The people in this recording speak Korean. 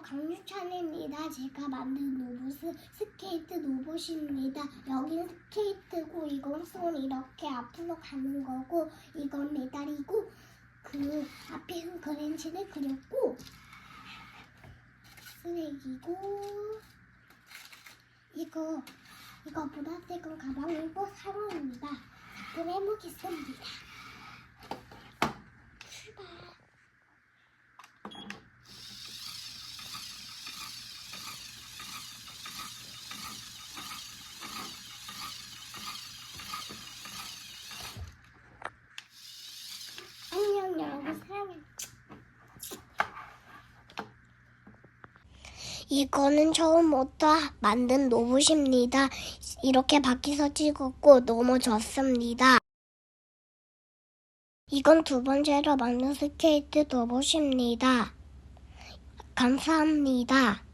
강유찬입니다. 제가 만든 로봇은 스케이트 로봇입니다. 여기는 스케이트고 이건 손 이렇게 앞으로 가는 거고 이건 메달이고 그 앞에 그랜치를 그렸고 쓰레기고 이거 이거 보라색은 가방 이고 사료입니다. 그럼 해보겠습니다. 출발. 안녕 여러분 사랑해. 이거는 처음부터 만든 로봇입니다. 이렇게 바퀴서 찍었고 넘어졌습니다. 이건 두 번째로 만든 스케이트 로봇입니다. 감사합니다.